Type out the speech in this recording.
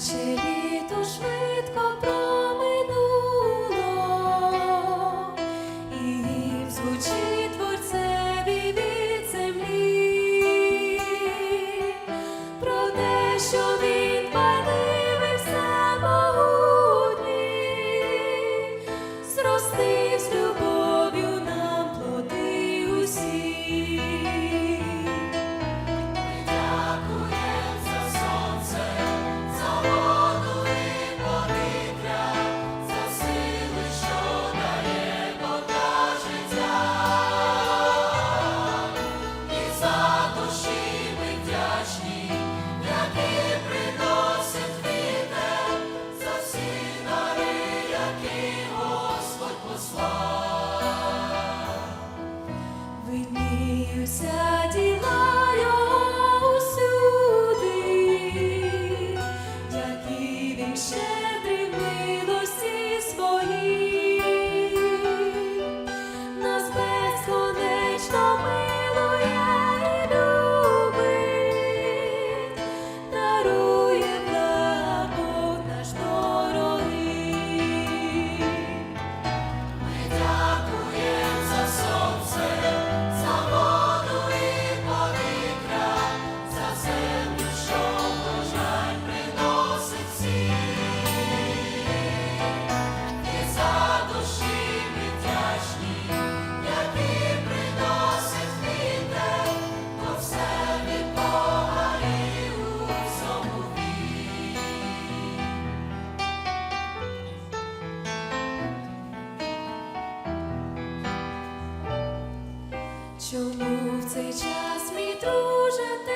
наче літо швидко. You. Чому в цей час мій друже?